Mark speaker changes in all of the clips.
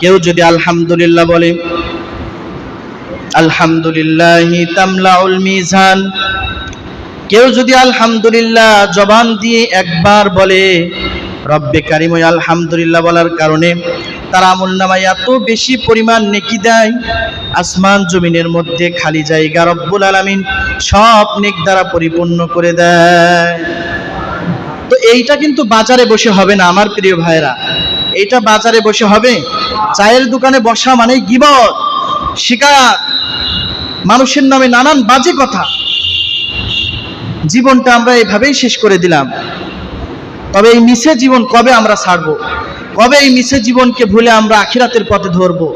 Speaker 1: কেউ যদি আলহামদুলিল্লাহ বলে, আলহামদুলিল্লাহ কেউ যদি আলহামদুলিল্লাহ জবান দিয়ে একবার বলে, রব্বে কারিম, ওই আলহামদুলিল্লাহ বলার কারণে তার আমল নামায় এত বেশি পরিমাণ নেকি দেয়, আসমান জমিনের মধ্যে খালি জায়গা রব্বুল আলামিন সব নেক দ্বারা পরিপূর্ণ করে দেয়। তো এইটা কিন্তু বাজারে বসে হবে না, আমার প্রিয় ভাইরা এইটা বাজারে বসে হবে। চায়ের দোকানে বসা মানে গিবত, শিকার, মানুষের নামে নানান বাজে কথা। জীবনটা আমরা এইভাবেই শেষ করে দিলাম। তবে এই মিশে জীবন কবে আমরা ছাড়বো? কবে এই মিশে জীবনকে ভুলে আমরা আখিরাতের পথে ধরবো?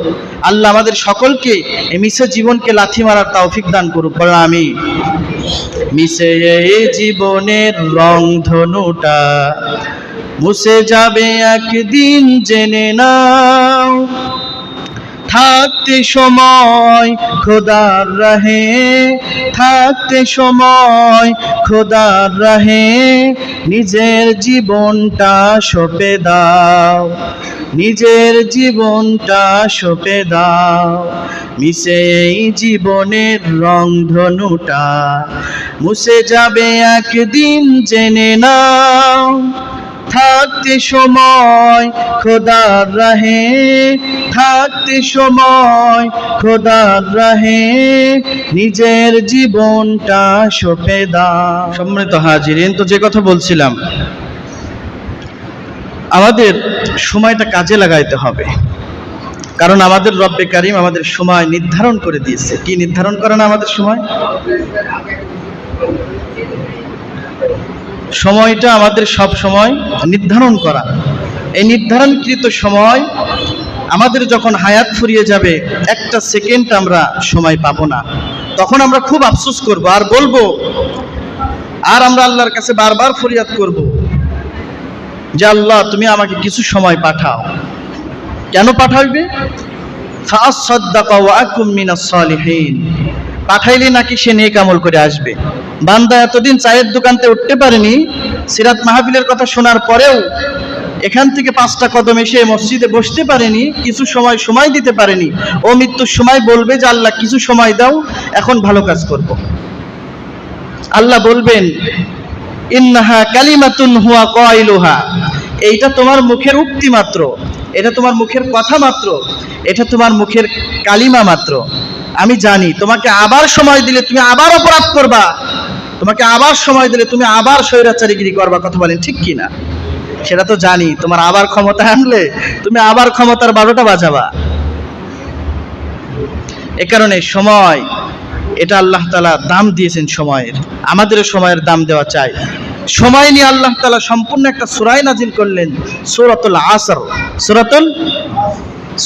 Speaker 1: আল্লাহ আমাদের সকলকে এই মিশে জীবনকে লাথি মারার তৌফিক দান করুক। বলেন আমি মিশে জীবনের রং ধনুটা মুছে যাবে একদিন জেনে নাও। থাকতে সময় খোদার রাহে, থাকতে সময় খোদার রাহে, নিজের জীবনটা সপে দাও, নিজের জীবনটা সপে দাও। মিশে এই জীবনের রং ধনুটা, মুছে যাবে একদিন জেনে নাও। থাকতে সময় খোদার রাহে, থাকতে সময় খোদার রাহে, নিজের জীবনটা সপে দাও সম্মানিত হাজিরিন, তো যে কথা বলছিলাম, আমাদের সময়টা কাজে লাগাইতে হবে। কারণ আমাদের রব্বে কারিম আমাদের সময় নির্ধারণ করে দিয়েছে। কি নির্ধারণ করে না আমাদের সময়? সময়টা আমাদের সব সময় নির্ধারণ করা। এই নির্ধারণকৃত সময় আমাদের যখন হায়াত ফুরিয়ে যাবে, একটা সেকেন্ড আমরা সময় পাবো না। তখন আমরা খুব আফসোস করব, আর বলব, আর আমরা আল্লাহর কাছে বারবার ফরিয়াদ করব যে আল্লাহ, তুমি আমাকে কিছু সময় পাঠাও। কেন পাঠাইবে? পাঠাইলে নাকি সে নেক আমল করে আসবে। বান্দা এতদিন চায়ের দোকানতে উঠতে পারেনি, সিরাত মাহফিলের কথা শোনার পরেও এখান থেকে পাঁচটা কদম এসে মসজিদে বসতে পারেনি, কিছু সময় সময় দিতে পারেনি। ও মৃত্যুর সময় বলবে যে, আল্লাহ, কিছু সময় দাও, এখন ভালো কাজ করব। আল্লাহ বলবেন, ইন্নাহা কালিমাতুন হুয়া কয়লুহা। এইটা তোমার মুখের উক্তি মাত্র, এটা তোমার মুখের কথা মাত্র, এটা তোমার মুখের কালিমা মাত্র। আমি জানি, তোমাকে আবার সময় দিলে তুমি আবার অপরাধ করবা। তোমাকে আবার সময় দিলে তুমি আবার স্বৈরাচারীগিরি করবা কথা বলেন, ঠিক কি না? সেটা তো জানি, তোমার আবার ক্ষমতা আনলে তুমি আবার ক্ষমতার বারোটা বাজাবা। এ কারণে সময়, এটা আল্লাহ তালা দাম দিয়েছেন সময়ের, আমাদেরও সময়ের দাম দেওয়া চাই। সময় নিয়ে আল্লাহ তালা সম্পূর্ণ একটা সুরাই নাজিল করলেন, সুরাতুল আসর। সুরাতুল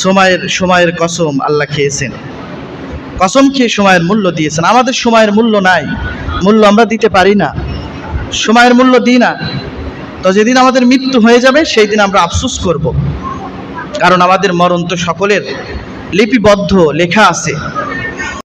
Speaker 1: সময়ের সময়ের কসম আল্লাহ খেয়েছেন। কসম খেয়ে সময়ের মূল্য দিয়েছেন, আমাদের সময়ের মূল্য নাই। মূল্য আমরা দিতে পারি না। সময়ের মূল্য দিই না। তো যেদিন আমাদের মৃত্যু হয়ে যাবে, সেই দিন আমরা আফসুস করব। কারণ আমাদের মরণ তো সকলের লিপিবদ্ধ লেখা আছে।